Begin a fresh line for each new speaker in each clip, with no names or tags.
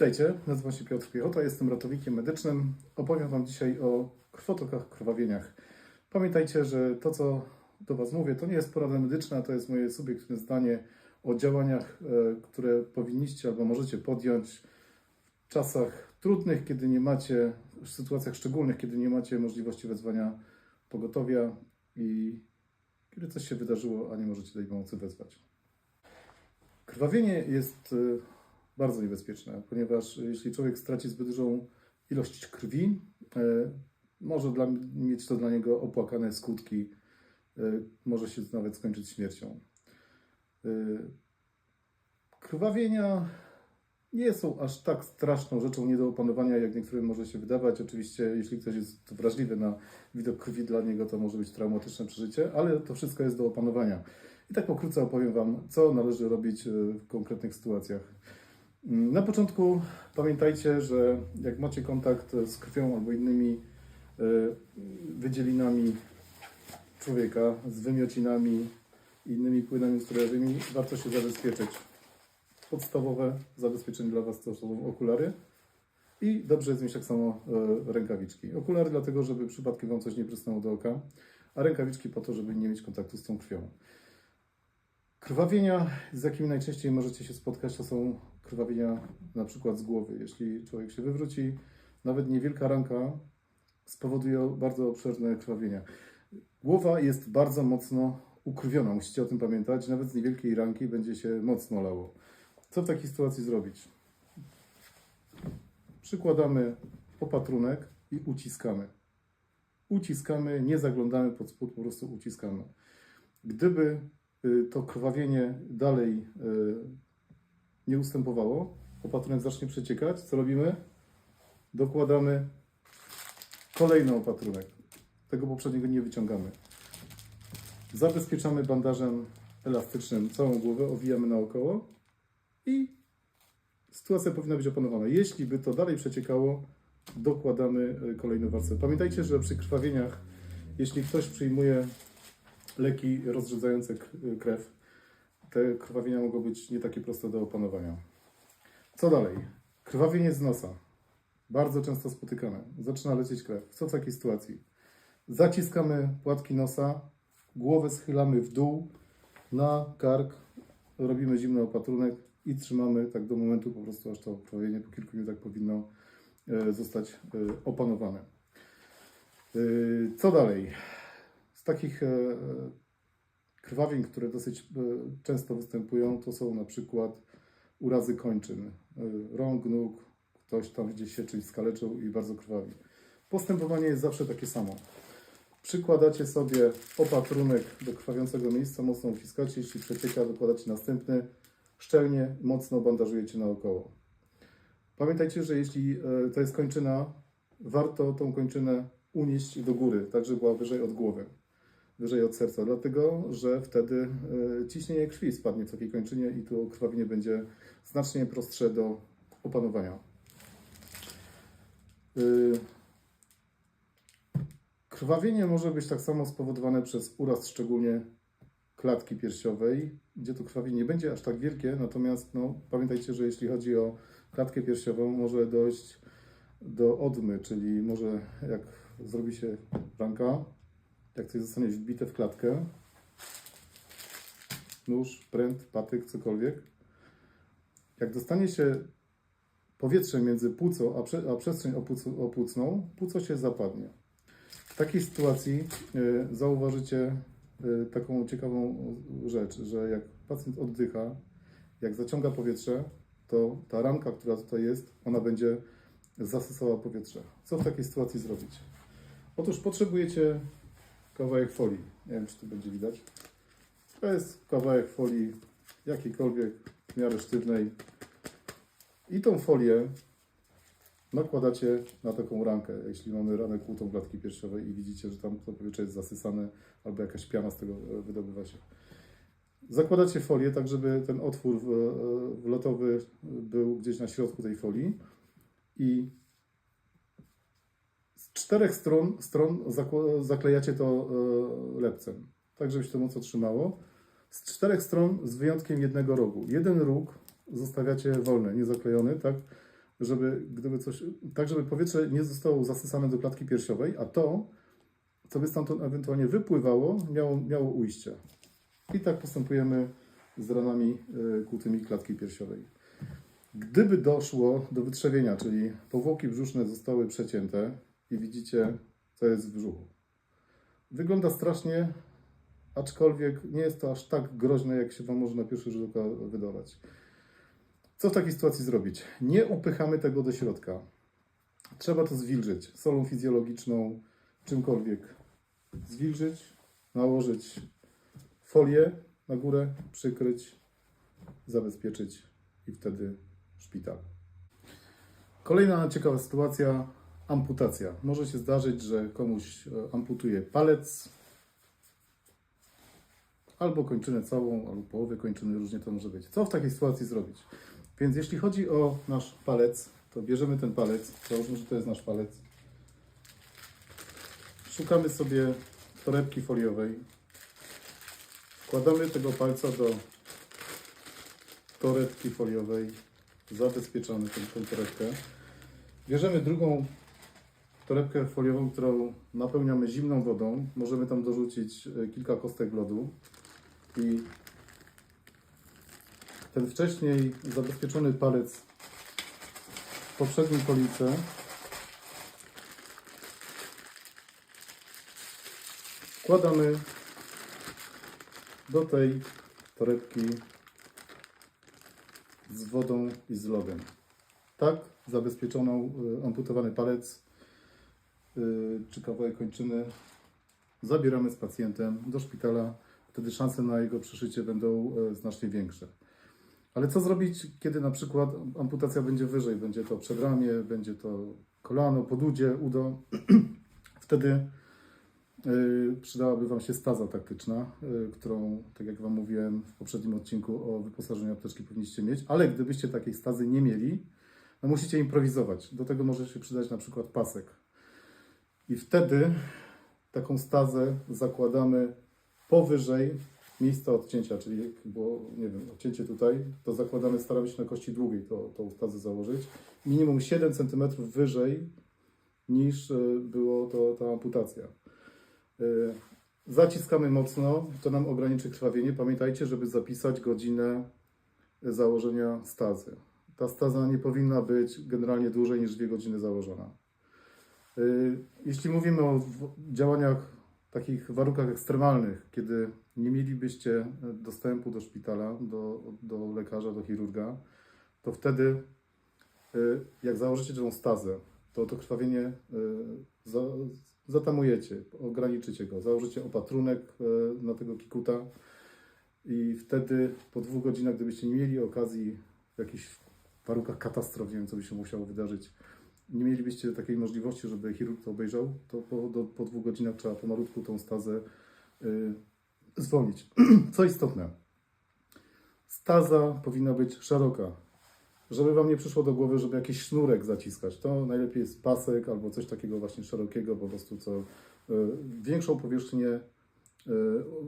Witajcie, nazywam się Piotr Piechota, jestem ratownikiem medycznym. Opowiem Wam dzisiaj o krwotokach, krwawieniach. Pamiętajcie, że to, co do Was mówię, to nie jest porada medyczna, to jest moje subiektywne zdanie o działaniach, e, które powinniście albo możecie podjąć w czasach trudnych, kiedy nie macie, w sytuacjach szczególnych, kiedy nie macie możliwości wezwania pogotowia i kiedy coś się wydarzyło, a nie możecie tej pomocy wezwać. Krwawienie jest y, bardzo niebezpieczne, ponieważ jeśli człowiek straci zbyt dużą ilość krwi, e, może dla, mieć to dla niego opłakane skutki, e, może się nawet skończyć śmiercią. E, Krwawienia nie są aż tak straszną rzeczą nie do opanowania, jak niektórym może się wydawać. Oczywiście, jeśli ktoś jest wrażliwy na widok krwi, dla niego to może być traumatyczne przeżycie, ale to wszystko jest do opanowania. I tak pokrótce opowiem Wam, co należy robić w konkretnych sytuacjach. Na początku pamiętajcie, że jak macie kontakt z krwią albo innymi e, wydzielinami człowieka, z wymiocinami i innymi płynami ustrojowymi, warto się zabezpieczyć. Podstawowe zabezpieczenie dla Was to są okulary i dobrze jest mieć tak samo e, rękawiczki. Okulary dlatego, żeby przypadkiem Wam coś nie prysnęło do oka, a rękawiczki po to, żeby nie mieć kontaktu z tą krwią. Krwawienia, z jakimi najczęściej możecie się spotkać, to są krwawienia na przykład z głowy. Jeśli człowiek się wywróci, nawet niewielka ranka spowoduje bardzo obszerne krwawienia. Głowa jest bardzo mocno ukrwiona, musicie o tym pamiętać. Nawet z niewielkiej ranki będzie się mocno lało. Co w takiej sytuacji zrobić? Przykładamy opatrunek i uciskamy. Uciskamy, nie zaglądamy pod spód, po prostu uciskamy. Gdyby to krwawienie dalej y, nie ustępowało, opatrunek zacznie przeciekać, co robimy? Dokładamy kolejny opatrunek. Tego poprzedniego nie wyciągamy. Zabezpieczamy bandażem elastycznym całą głowę, owijamy naokoło i sytuacja powinna być opanowana. Jeśli by to dalej przeciekało, dokładamy y, kolejną warstwę. Pamiętajcie, że przy krwawieniach, jeśli ktoś przyjmuje leki rozrzedzające krew, te krwawienia mogą być nie takie proste do opanowania. Co dalej? Krwawienie z nosa. Bardzo często spotykane. Zaczyna lecieć krew. Co w takiej sytuacji? Zaciskamy płatki nosa, głowę schylamy w dół, na kark, robimy zimny opatrunek i trzymamy tak do momentu po prostu, aż to krwawienie po kilku minutach powinno e, zostać e, opanowane. E, Co dalej? Z takich e, krwawień, które dosyć e, często występują, to są na przykład urazy kończyn, e, rąk, nóg, ktoś tam gdzieś się czymś skaleczył i bardzo krwawi. Postępowanie jest zawsze takie samo. Przykładacie sobie opatrunek do krwawiącego miejsca, mocno uciskacie, jeśli przecieka, dokładacie następny, szczelnie, mocno bandażujecie naokoło. Pamiętajcie, że jeśli e, to jest kończyna, warto tą kończynę unieść do góry, tak żeby była wyżej od głowy, wyżej od serca, dlatego że wtedy e, ciśnienie krwi spadnie w takiej kończynie i to krwawienie będzie znacznie prostsze do opanowania. Y, Krwawienie może być tak samo spowodowane przez uraz szczególnie klatki piersiowej, gdzie to krwawienie nie będzie aż tak wielkie, natomiast no, pamiętajcie, że jeśli chodzi o klatkę piersiową, może dojść do odmy, czyli może jak zrobi się ranka, jak coś zostanie wbite w klatkę, nóż, pręt, patyk, cokolwiek, jak dostanie się powietrze między płuco a, prze, a przestrzeń opłuc- opłucną, płuco się zapadnie. W takiej sytuacji y, zauważycie y, taką ciekawą rzecz, że jak pacjent oddycha, jak zaciąga powietrze, to ta ramka, która tutaj jest, ona będzie zasysała powietrze. Co w takiej sytuacji zrobić? Otóż potrzebujecie kawałek folii. Nie wiem, czy tu będzie widać. To jest kawałek folii jakiejkolwiek, w miarę sztywnej. I tą folię nakładacie na taką rankę, jeśli mamy ranę kłutą klatki piersiowej i widzicie, że tam to powietrze jest zasysane albo jakaś piana z tego e, wydobywa się. Zakładacie folię tak, żeby ten otwór w- e, wlotowy był gdzieś na środku tej folii i z czterech stron, stron zaklejacie to e, lepcem, tak żeby się to mocno trzymało. Z czterech stron z wyjątkiem jednego rogu. Jeden róg zostawiacie wolny, niezaklejony, tak, żeby gdyby coś, tak żeby powietrze nie zostało zasysane do klatki piersiowej, a to, co by stamtąd ewentualnie wypływało, miało, miało ujście. I tak postępujemy z ranami y, kłutymi klatki piersiowej. Gdyby doszło do wytrzewienia, czyli powłoki brzuszne zostały przecięte i widzicie, co jest w brzuchu. Wygląda strasznie, aczkolwiek nie jest to aż tak groźne, jak się Wam może na pierwszy rzut oka wydawać. Co w takiej sytuacji zrobić? Nie upychamy tego do środka. Trzeba to zwilżyć solą fizjologiczną, czymkolwiek. Zwilżyć, nałożyć folię na górę, przykryć, zabezpieczyć i wtedy szpital. Kolejna ciekawa sytuacja amputacja. Może się zdarzyć, że komuś e, amputuje palec, albo kończynę całą, albo połowę kończyny, różnie to może być. Co w takiej sytuacji zrobić? Więc jeśli chodzi o nasz palec, to bierzemy ten palec, załóżmy, że to jest nasz palec. Szukamy sobie torebki foliowej. Wkładamy tego palca do torebki foliowej. Zabezpieczamy tę, tę torebkę. Bierzemy drugą torebkę foliową, którą napełniamy zimną wodą. Możemy tam dorzucić e, kilka kostek lodu i ten wcześniej zabezpieczony palec w poprzedniej police wkładamy do tej torebki z wodą i z lodem. Tak zabezpieczoną y, amputowany palec czy kawałek kończyny zabieramy z pacjentem do szpitala. Wtedy szanse na jego przeszycie będą e, znacznie większe. Ale co zrobić, kiedy na przykład amputacja będzie wyżej? Będzie to przedramię, będzie to kolano, podudzie, udo. Wtedy y, przydałaby Wam się staza taktyczna, y, którą, tak jak Wam mówiłem w poprzednim odcinku o wyposażeniu apteczki powinniście mieć. Ale gdybyście takiej stazy nie mieli, no musicie improwizować. Do tego może się przydać na przykład pasek. I wtedy taką stazę zakładamy powyżej miejsca odcięcia, czyli jak było, nie wiem, odcięcie tutaj, to zakładamy, staramy się na kości długiej to, tą stazę założyć. Minimum 7 cm wyżej niż y, było to, ta amputacja. Y, Zaciskamy mocno, to nam ograniczy krwawienie. Pamiętajcie, żeby zapisać godzinę założenia stazy. Ta staza nie powinna być generalnie dłużej niż 2 godziny założona. Y, Jeśli mówimy o działaniach takich warunkach ekstremalnych, kiedy nie mielibyście e, dostępu do szpitala, do, do lekarza, do chirurga, to wtedy y, jak założycie tą stazę, to to krwawienie y, za, zatamujecie, ograniczycie go, założycie opatrunek y, na tego kikuta i wtedy po dwóch godzinach, gdybyście nie mieli okazji w jakichś warunkach katastrof, nie wiem co by się musiało wydarzyć, nie mielibyście takiej możliwości, żeby chirurg to obejrzał, to po, do, po dwóch godzinach trzeba pomalutku tą stazę y, zwolnić. Co istotne, staza powinna być szeroka. Żeby Wam nie przyszło do głowy, żeby jakiś sznurek zaciskać, to najlepiej jest pasek albo coś takiego właśnie szerokiego, po prostu co y, większą powierzchnię, y,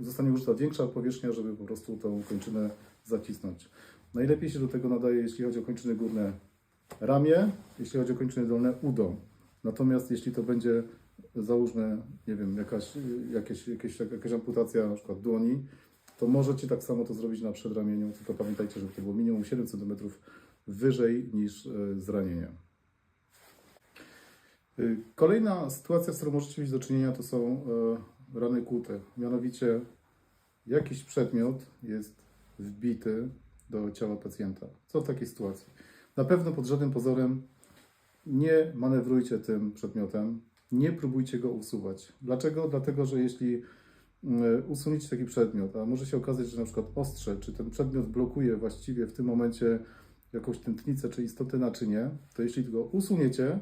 zostanie użyta większa powierzchnia, żeby po prostu tą kończynę zacisnąć. Najlepiej się do tego nadaje, jeśli chodzi o kończyny górne, ramię, jeśli chodzi o kończyny dolne, udo. Natomiast jeśli to będzie, załóżmy, nie wiem, jakaś, jakieś, jakieś, jakaś amputacja na przykład dłoni, to możecie tak samo to zrobić na przedramieniu, tylko pamiętajcie, żeby to było minimum 7 cm wyżej niż e, zranienie. Y, Kolejna sytuacja, z którą możecie mieć do czynienia, to są e, rany kłute. Mianowicie jakiś przedmiot jest wbity do ciała pacjenta. Co w takiej sytuacji? Na pewno pod żadnym pozorem nie manewrujcie tym przedmiotem, nie próbujcie go usuwać. Dlaczego? Dlatego, że jeśli mm, usuniecie taki przedmiot, a może się okazać, że na przykład ostrze, czy ten przedmiot blokuje właściwie w tym momencie jakąś tętnicę, czy istotne naczynie, to jeśli go usuniecie,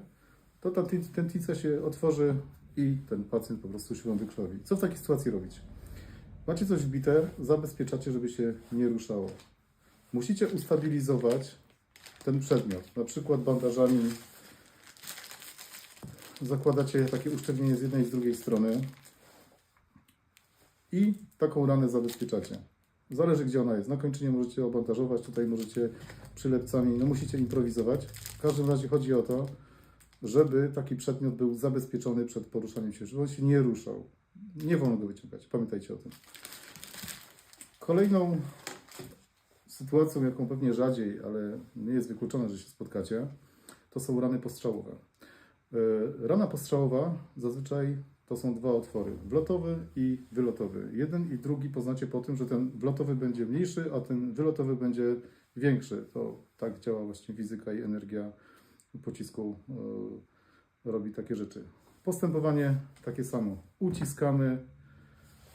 to ta tę- tętnica się otworzy i ten pacjent po prostu się wykrwawi. Co w takiej sytuacji robić? Macie coś wbite, zabezpieczacie, żeby się nie ruszało. Musicie ustabilizować ten przedmiot, na przykład bandażami. Zakładacie takie usztywnienie z jednej i z drugiej strony i taką ranę zabezpieczacie. Zależy gdzie ona jest. Na kończynie możecie obandażować, tutaj możecie przylepcami, no musicie improwizować. W każdym razie chodzi o to, żeby taki przedmiot był zabezpieczony przed poruszaniem się, żeby on się nie ruszał. Nie wolno go wyciągać. Pamiętajcie o tym. Kolejną sytuacją, jaką pewnie rzadziej, ale nie jest wykluczone, że się spotkacie, to są rany postrzałowe. E, Rana postrzałowa zazwyczaj to są dwa otwory, wlotowy i wylotowy. Jeden i drugi poznacie po tym, że ten wlotowy będzie mniejszy, a ten wylotowy będzie większy. To tak działa właśnie fizyka i energia pocisku e, robi takie rzeczy. Postępowanie takie samo. Uciskamy,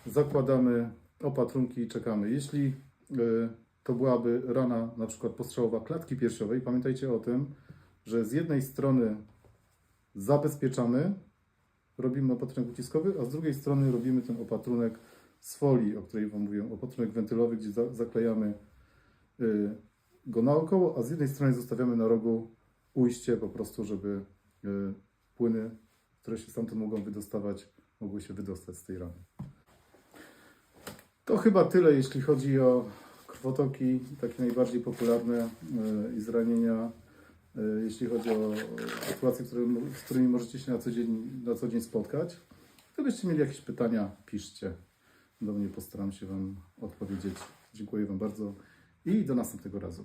zakładamy opatrunki i czekamy. Jeśli e, to byłaby rana na przykład postrzałowa klatki piersiowej, pamiętajcie o tym, że z jednej strony zabezpieczamy, robimy opatrunek uciskowy, a z drugiej strony robimy ten opatrunek z folii, o której Wam mówiłem, opatrunek wentylowy, gdzie za, zaklejamy y, go naokoło, a z jednej strony zostawiamy na rogu ujście po prostu, żeby y, płyny, które się stamtąd mogą wydostawać, mogły się wydostać z tej rany. To chyba tyle, jeśli chodzi o krwotoki, takie najbardziej popularne y, i zranienia, y, jeśli chodzi o sytuacje, które, z którymi możecie się na co, dzień, na co dzień spotkać. Gdybyście mieli jakieś pytania, piszcie. Do mnie postaram się Wam odpowiedzieć. Dziękuję Wam bardzo i do następnego razu.